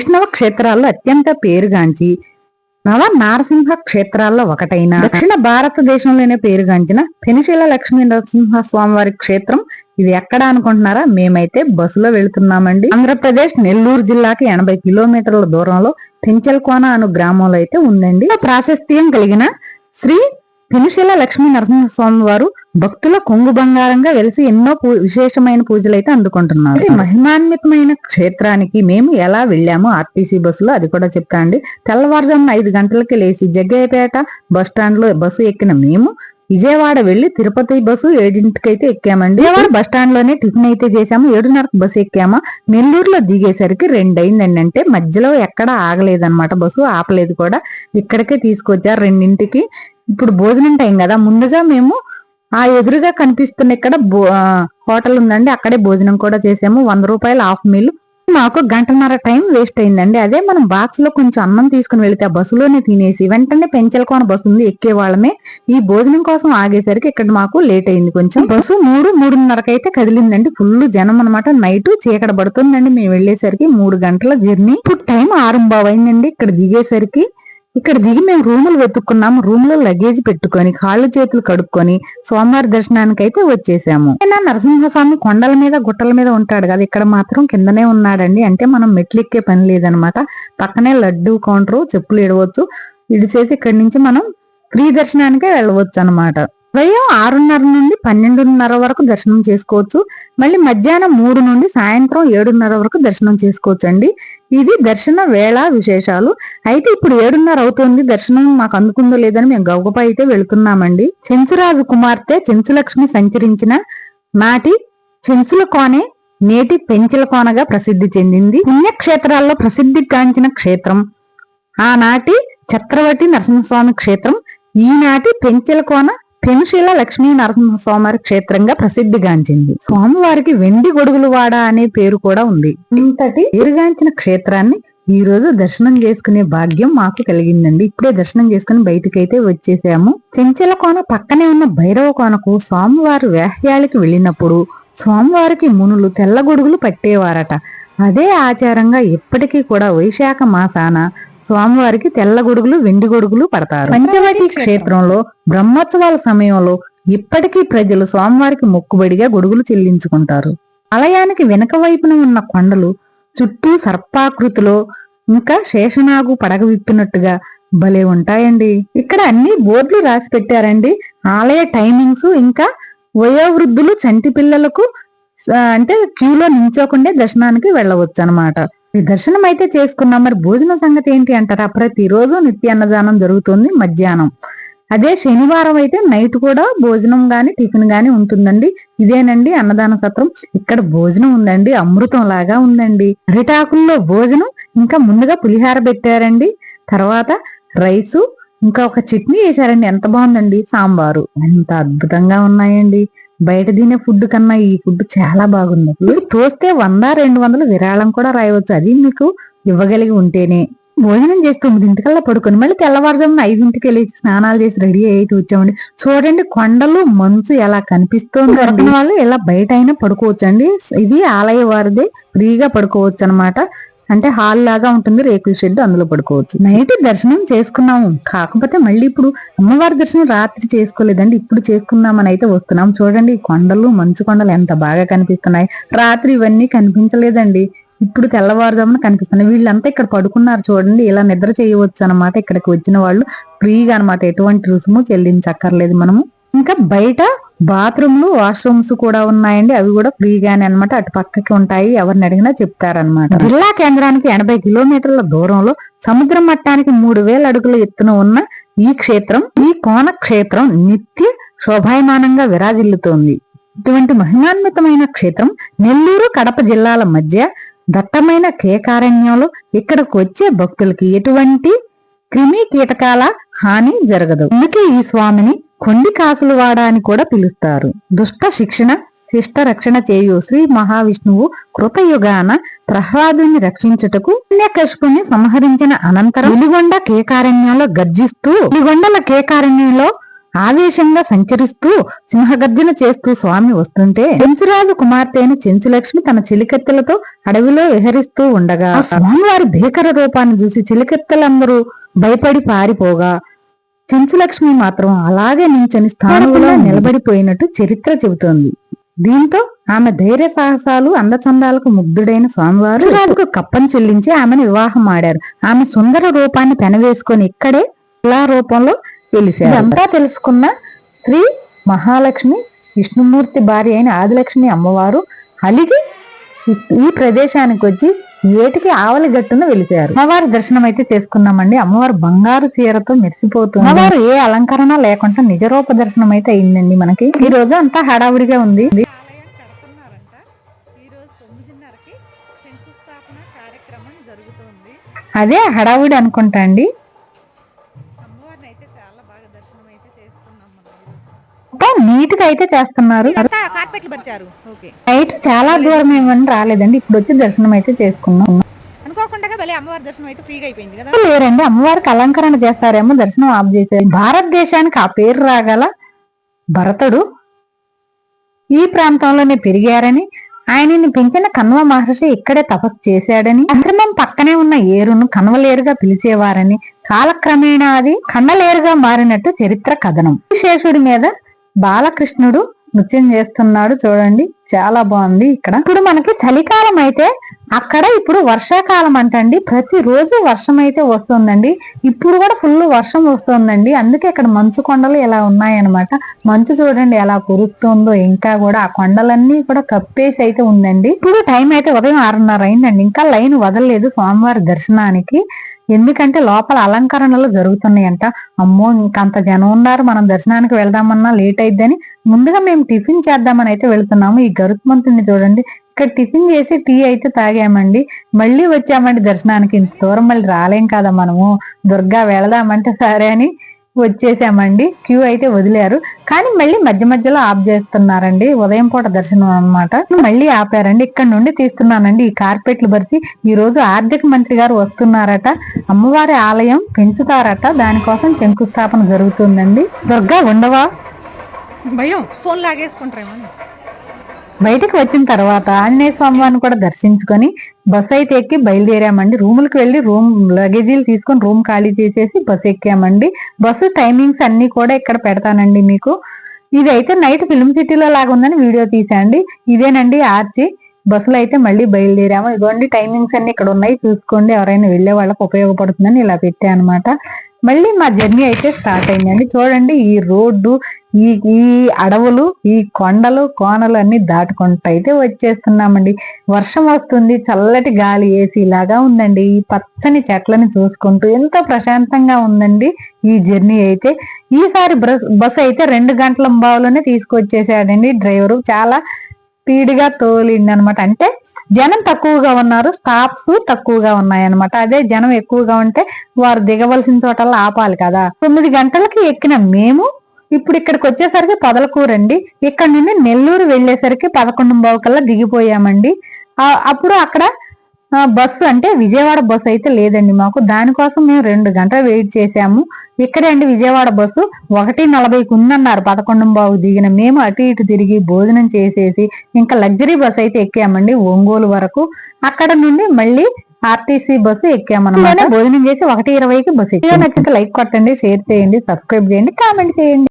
వైష్ణవ క్షేత్రాల్లో అత్యంత పేరుగాంచి నవ నారసింహ క్షేత్రాల్లో ఒకటైన దక్షిణ భారతదేశంలోనే పేరుగాంచిన పెనుశీల లక్ష్మీ నరసింహ స్వామివారి క్షేత్రం. ఇది ఎక్కడ అనుకుంటున్నారా? మేమైతే బస్సులో వెళుతున్నామండి. ఆంధ్రప్రదేశ్ నెల్లూరు జిల్లాకి ఎనభై కిలోమీటర్ల దూరంలో పెంచల్కోన అను గ్రామంలో అయితే ఉందండి. ప్రాశస్త్యం కలిగిన శ్రీ పెనుశీల లక్ష్మీ నరసింహస్వామి వారు భక్తుల కొంగు బంగారంగా వెలిసి ఎన్నో పూ- విశేషమైన పూజలు అయితే అందుకుంటున్నారు. మహిమాన్వితమైన క్షేత్రానికి మేము ఎలా వెళ్ళాము ఆర్టీసీ బస్సులో అది కూడా చెప్తాండి తెల్లవారుజామున ఐదు గంటలకి లేచి జగ్గయ్యపేట బస్ స్టాండ్లో బస్సు ఎక్కిన మేము విజయవాడ వెళ్ళి తిరుపతి బస్సు ఏడింటికైతే ఎక్కామండి. విజయవాడ బస్ స్టాండ్లోనే టిఫిన్ అయితే చేసాము ఏడున్నరకు బస్సు ఎక్కామా. నెల్లూరులో దిగేసరికి రెండైందండి. అంటే మధ్యలో ఎక్కడ ఆగలేదన్నమాట. బస్సు ఆపలేదు కూడా. ఇక్కడికే తీసుకొచ్చారు రెండింటికి. ఇప్పుడు భోజనం టైం కదా ముందుగా మేము ఆ ఎదురుగా కనిపిస్తున్న ఇక్కడ హోటల్ ఉందండి. అక్కడే భోజనం కూడా చేసాము. వంద రూపాయలు హాఫ్ మీల్. మాకు గంటన్నర టైం వేస్ట్ అయిందండి. అదే మనం బాక్స్లో కొంచెం అన్నం తీసుకుని వెళితే ఆ బస్సులోనే తినేసి వెంటనే పెంచలకోన బస్సు ఉంది ఎక్కే వాళ్ళమే. ఈ భోజనం కోసం ఆగేసరికి ఇక్కడ మాకు లేట్ అయింది కొంచెం. బస్సు మూడు మూడున్నరకు అయితే కదిలిందండి. ఫుల్ జనం అనమాట నైట్ చీకట పడుతుందండి. మేము వెళ్ళేసరికి మూడు గంటల జర్నీ ఇప్పుడు టైం ఆరంభం అయిందండి. ఇక్కడ దిగేసరికి ఇక్కడ దిగి మేము రూములు వెతుక్కున్నాం రూమ్లో లగేజ్ పెట్టుకొని కాళ్ళు చేతులు కడుక్కొని సోమవారి దర్శనానికి అయితే వచ్చేసాము. అయినా నరసింహస్వామి కొండల మీద గుట్టల మీద ఉంటాడు కదా ఇక్కడ మాత్రం కిందనే ఉన్నాడండి. అంటే మనం మెట్లు ఎక్కే పని లేదనమాట. పక్కనే లడ్డు కౌంటర్ చెప్పులు ఇడవచ్చు. ఇడిచేసి ఇక్కడి నుంచి మనం ఫ్రీ దర్శనానికే వెళ్ళవచ్చు అనమాట ఉదయం ఆరున్నర నుండి పన్నెండున్నర వరకు దర్శనం చేసుకోవచ్చు. మళ్ళీ మధ్యాహ్నం మూడు నుండి సాయంత్రం ఏడున్నర వరకు దర్శనం చేసుకోవచ్చు అండి. ఇది దర్శన వేళ విశేషాలు. అయితే ఇప్పుడు ఏడున్నర అవుతుంది. దర్శనం మాకు అందుకుందో లేదని మేము గౌగపై అయితే వెళుతున్నామండి. చెంచురాజు కుమార్తె చెంచులక్ష్మి సంచరించిన నాటి చెంచుల కోనే నేటి పెంచుల కోనగా ప్రసిద్ధి చెందింది. పుణ్యక్షేత్రాల్లో ప్రసిద్ధి గాంచిన క్షేత్రం. ఆనాటి చక్రవర్తి నరసింహస్వామి క్షేత్రం. ఈనాటి పెంచల కోన పెనుశీల లక్ష్మీ నరసింహస్వామి క్షేత్రంగా ప్రసిద్ధిగాంచింది స్వామివారికి వెండి గొడుగులు వాడ అనే పేరు కూడా ఉంది. ఇంతటి పేరుగాంచిన క్షేత్రాన్ని ఈ రోజు దర్శనం చేసుకునే భాగ్యం మాకు కలిగిందండి. ఇప్పుడే దర్శనం చేసుకుని బయటకైతే వచ్చేసాము. చెంచల కోన పక్కనే ఉన్న భైరవ కోనకు స్వామివారి వేహ్యాలకి వెళ్ళినప్పుడు స్వామివారికి మునులు తెల్ల గొడుగులు పట్టేవారట. అదే ఆచారంగా ఇప్పటికీ కూడా వైశాఖ మాసాన స్వామివారికి తెల్ల గొడుగులు వెండి గొడుగులు పడతారు. పంచవటి క్షేత్రంలో బ్రహ్మోత్సవాల సమయంలో ఇప్పటికీ ప్రజలు స్వామివారికి మొక్కుబడిగా గొడుగులు చెల్లించుకుంటారు. ఆలయానికి వెనక వైపున ఉన్న కొండలు చుట్టూ సర్పాకృతిలో ఇంకా శేషనాగు పడగ విప్పినట్టుగా భలే ఉంటాయండి. ఇక్కడ అన్ని బోర్డులు రాసి పెట్టారండి. ఆలయ టైమింగ్స్ ఇంకా వయోవృద్ధులు చంటి పిల్లలకు అంటే క్యూలో నించోకుండా దర్శనానికి వెళ్ళవచ్చు అనమాట దర్శనం అయితే చేసుకున్నాం. మరి భోజన సంగతి ఏంటి అంటారా? ప్రతిరోజు నిత్య అన్నదానం జరుగుతుంది మధ్యాహ్నం. అదే శనివారం అయితే నైట్ కూడా భోజనం గాని టిఫిన్ గాని ఉంటుందండి. ఇదేనండి అన్నదాన సత్రం. ఇక్కడ భోజనం ఉందండి అమృతం లాగా ఉందండి. అరిటాకుల్లో భోజనం ఇంకా ముందుగా పులిహార పెట్టారండి. తర్వాత రైసు ఇంకా ఒక చట్నీ వేశారండి ఎంత బాగుందండి సాంబారు. ఎంత అద్భుతంగా ఉన్నాయండి. బయట తినే ఫుడ్ కన్నా ఈ ఫుడ్ చాలా బాగుంది. మీరు తోస్తే వంద రెండు వందలు విరాళం కూడా రాయవచ్చు. అది మీకు ఇవ్వగలిగి ఉంటేనే. భోజనం చేసి తొమ్మిదింటికల్లా పడుకొని మళ్ళీ తెల్లవారుజామున ఐదింటికి వెళ్ళి స్నానాలు చేసి రెడీ అయితే వచ్చామండి. చూడండి కొండలు మంచు ఎలా కనిపిస్తోంది. దొరకని వాళ్ళు ఇలా బయట అయినా పడుకోవచ్చు అండి ఇది ఆలయ వారిది. ఫ్రీగా పడుకోవచ్చు అనమాట అంటే హాల్ లాగా ఉంటుంది రేకుల షెడ్ అందులో పడుకోవచ్చు. నైట్ దర్శనం చేసుకున్నాము. కాకపోతే మళ్ళీ ఇప్పుడు అమ్మవారి దర్శనం రాత్రి చేసుకోలేదండి. ఇప్పుడు చేసుకుందామని అయితే వస్తున్నాం. చూడండి కొండలు మంచు కొండలు ఎంత బాగా కనిపిస్తున్నాయి. రాత్రి ఇవన్నీ కనిపించలేదండి. ఇప్పుడు తెల్లవారుజామున కనిపిస్తున్నాయి. వీళ్ళంతా ఇక్కడ పడుకున్నారు చూడండి. ఇలా నిద్ర చేయవచ్చు అనమాట ఇక్కడికి వచ్చిన వాళ్ళు. ఫ్రీగా అనమాట ఎటువంటి రుసుము చెల్లించక్కర్లేదు మనము. ఇంకా బయట బాత్రూమ్లు వాష్రూమ్స్ కూడా ఉన్నాయండి. అవి కూడా ఫ్రీగానే అన్నమాట. అటు పక్కకి ఉంటాయి. ఎవరిని అడిగినా చెప్తారనమాట జిల్లా కేంద్రానికి ఎనభై కిలోమీటర్ల దూరంలో సముద్ర మట్టానికి మూడు వేల అడుగుల ఎత్తున ఉన్న ఈ క్షేత్రం ఈ కోన క్షేత్రం నిత్య శోభాయమానంగా విరాజిల్లుతోంది. ఇటువంటి మహిమాన్వితమైన క్షేత్రం నెల్లూరు కడప జిల్లాల మధ్య దట్టమైన కేకారణ్యంలో ఇక్కడకు వచ్చే భక్తులకి ఎటువంటి క్రిమి కీటకాల హాని జరగదు. అందుకే ఈ స్వామిని కొండి కాసులు వాడ అని కూడా పిలుస్తారు. దుష్ట శిక్షణ శిష్ట రక్షణ చేయు శ్రీ మహావిష్ణువు కృతయుగాన ప్రహ్లాదుని రక్షించుటకు పుణ్యకశిపుని సంహరించిన అనంతరం వెలిగొండ కేకారణ్యంలో గర్జిస్తూ వెలిగొండల కేకారణ్యంలో ఆవేశంగా సంచరిస్తూ సింహగర్జన చేస్తూ స్వామి వస్తుంటే చెంచురాజు కుమార్తె అయిన చెంచులక్ష్మి తన చిలికెత్తలతో అడవిలో విహరిస్తూ ఉండగా స్వామివారి భీకర రూపాన్ని చూసి చిలికెత్తలందరూ భయపడి పారిపోగా చెంచులక్ష్మి మాత్రం అలాగే నించని స్థానంలో నిలబడిపోయినట్టు చరిత్ర చెబుతోంది. దీంతో ఆమె ధైర్య సాహసాలు అందచందాలకు ముగ్ధుడైన స్వామివారు రాజుకు కప్పం చెల్లించి ఆమెను వివాహం ఆడారు ఆమె సుందర రూపాన్ని పెనవేసుకొని ఇక్కడే ఇలా రూపంలో వెలిశారు ఇదంతా తెలుసుకున్న శ్రీ మహాలక్ష్మి విష్ణుమూర్తి భార్య అయిన ఆదిలక్ష్మి అమ్మవారు అలిగి ఈ ప్రదేశానికి వచ్చి ఏటికి ఆవలి గట్టున వెలిశారు అమ్మవారి దర్శనం అయితే చేసుకున్నామండి. అమ్మవారు బంగారు చీరతో మెరిసిపోతుంది. అమ్మవారు ఏ అలంకరణ లేకుండా నిజరూప దర్శనం అయితే అయిందండి మనకి. ఈ రోజు అంతా హడావుడిగా ఉంది. అదే హడావుడి అనుకుంటా అండి. అమ్మవారిని అయితే చాలా బాగా దర్శనం అయితే చేసుకున్నాం మనం ఈరోజు ఇంకా నీట్గా అయితే చేస్తున్నారు. నైట్ చాలా దూరం ఏమని రాలేదండి. ఇప్పుడు వచ్చి దర్శనం అయితే చేసుకున్నాం. అనుకోకుండా భలే అమ్మవారి దర్శనం అయితే ఫ్రీగా అయిపోయింది కదా. లేరండి. అమ్మవారికి అలంకరణ చేస్తారేమో దర్శనం ఆఫ్ చేశారు భారతదేశానికి ఆ పేరు రాగల భరతుడు ఈ ప్రాంతంలోనే పెరిగారని ఆయనని పెంచిన కన్వ మహర్షి ఇక్కడే తపస్సు చేశాడని ఆశ్రమం పక్కనే ఉన్న ఏరును కన్వలేరుగా పిలిచేవారని కాలక్రమేణా అది కన్నలేరుగా మారినట్టు చరిత్ర కథనం. శేషుడి మీద బాలకృష్ణుడు నృత్యం చేస్తున్నాడు చూడండి. చాలా బాగుంది ఇక్కడ. ఇప్పుడు మనకి చలికాలం అయితే అక్కడ ఇప్పుడు వర్షాకాలం అంటండి. ప్రతి రోజు వర్షం అయితే వస్తుందండి. ఇప్పుడు కూడా ఫుల్ వర్షం వస్తుందండి. అందుకే ఇక్కడ మంచు కొండలు ఇలా ఉన్నాయన్నమాట. మంచు చూడండి ఎలా కురుస్తుందో. ఇంకా కూడా ఆ కొండలన్నీ కూడా కప్పేసి అయితే ఉందండి. ఇప్పుడు టైం అయితే ఉదయం ఆరున్నర అయిందండి. ఇంకా లైన్ వదలలేదు స్వామివారి దర్శనానికి. ఎందుకంటే లోపల అలంకరణలు జరుగుతున్నాయంట. అమ్మో ఇంకంత జనం ఉన్నారు మనం దర్శనానికి వెళ్దామన్నా లేట్ అయిద్దని. ముందుగా మేము టిఫిన్ చేద్దామని అయితే వెళ్తున్నాము. ఈ గరుత్మంతుని చూడండి. ఇక్కడ టిఫిన్ చేసి టీ అయితే తాగామండి. మళ్ళీ వచ్చామండి దర్శనానికి. ఇంత దూరం మళ్ళీ రాలేం కదా మనము? దుర్గా వెళదామంటే సరే అని వచ్చేసామండి. క్యూ అయితే వదిలారు. కానీ మళ్ళీ మధ్య మధ్యలో ఆఫ్ చేస్తున్నారండి. ఉదయం పూట దర్శనం అన్నమాట. మళ్ళీ ఆపారండి. ఇక్కడ నుండి తీస్తున్నానండి. ఈ కార్పెట్లు బరిచి ఈ రోజు ఆర్థిక మంత్రి గారు వస్తున్నారట. అమ్మవారి ఆలయం పెంచుతారట. దానికోసం శంకుస్థాపన జరుగుతుందండి. దుర్గా ఉండవా? భయం. ఫోన్ లాగేసుకుంటారేమో బయటకు వచ్చిన తర్వాత ఆంజనేయ స్వామివారిని కూడా దర్శించుకొని బస్ అయితే ఎక్కి బయలుదేరామండి. రూములకు వెళ్ళి రూమ్ లగేజీలు తీసుకొని రూమ్ ఖాళీ చేసేసి బస్సు ఎక్కామండి. బస్సు టైమింగ్స్ అన్ని కూడా ఇక్కడ పెడతానండి మీకు. ఇది అయితే నైట్ ఫిల్మ్ సిటీలో లాగా ఉందని వీడియో తీసాండి ఇదేనండి ఆర్చి. బస్సులో అయితే మళ్ళీ బయలుదేరాము. ఇదిగోండి టైమింగ్స్ అన్ని ఇక్కడ ఉన్నాయి. చూసుకోండి ఎవరైనా వెళ్ళే వాళ్ళకి ఉపయోగపడుతుందని ఇలా పెట్టా అనమాట మళ్ళీ మా జర్నీ అయితే స్టార్ట్ అయిందండి. చూడండి ఈ రోడ్డు ఈ ఈ అడవులు ఈ కొండలు కోనలు అన్ని దాటుకుంటూ అయితే వచ్చేస్తున్నామండి. వర్షం వస్తుంది చల్లటి గాలి ఏసీ లాగా ఉందండి. ఈ పచ్చని చెట్లని చూసుకుంటూ ఎంతో ప్రశాంతంగా ఉందండి ఈ జర్నీ అయితే. ఈసారి బస్ అయితే రెండు గంటల బావులోనే తీసుకొచ్చేసాడండి డ్రైవరు. చాలా స్పీడ్గా తోలింది తోలిండి అనమాట అంటే జనం తక్కువగా ఉన్నారు స్టాప్స్ తక్కువగా ఉన్నాయన్నమాట అదే జనం ఎక్కువగా ఉంటే వారు దిగవలసిన చోటల్లా ఆపాలి కదా. తొమ్మిది గంటలకి ఎక్కిన మేము. ఇప్పుడు ఇక్కడికి వచ్చేసరికి పొదలకూరండి. ఇక్కడ నుండి నెల్లూరు వెళ్ళేసరికి పదకొండు బావు కల్లా దిగిపోయామండి. అప్పుడు అక్కడ బస్సు అంటే విజయవాడ బస్సు అయితే లేదండి మాకు. దానికోసం మేము రెండు గంటలు వెయిట్ చేసాము ఇక్కడే అండి విజయవాడ బస్సు. ఒకటి నలభైకి ఉందన్నారు పదకొండు బావు దిగిన. మేము అటు ఇటు తిరిగి భోజనం చేసేసి ఇంకా లగ్జరీ బస్సు అయితే ఎక్కామండి ఒంగోలు వరకు. అక్కడ నుండి మళ్ళీ ఆర్టీసీ బస్సు ఎక్కామన్నమాట. భోజనం చేసి ఒకటి ఇరవైకి బస్సు నచ్చితే లైక్ కొట్టండి షేర్ చేయండి సబ్స్క్రైబ్ చేయండి కామెంట్ చేయండి.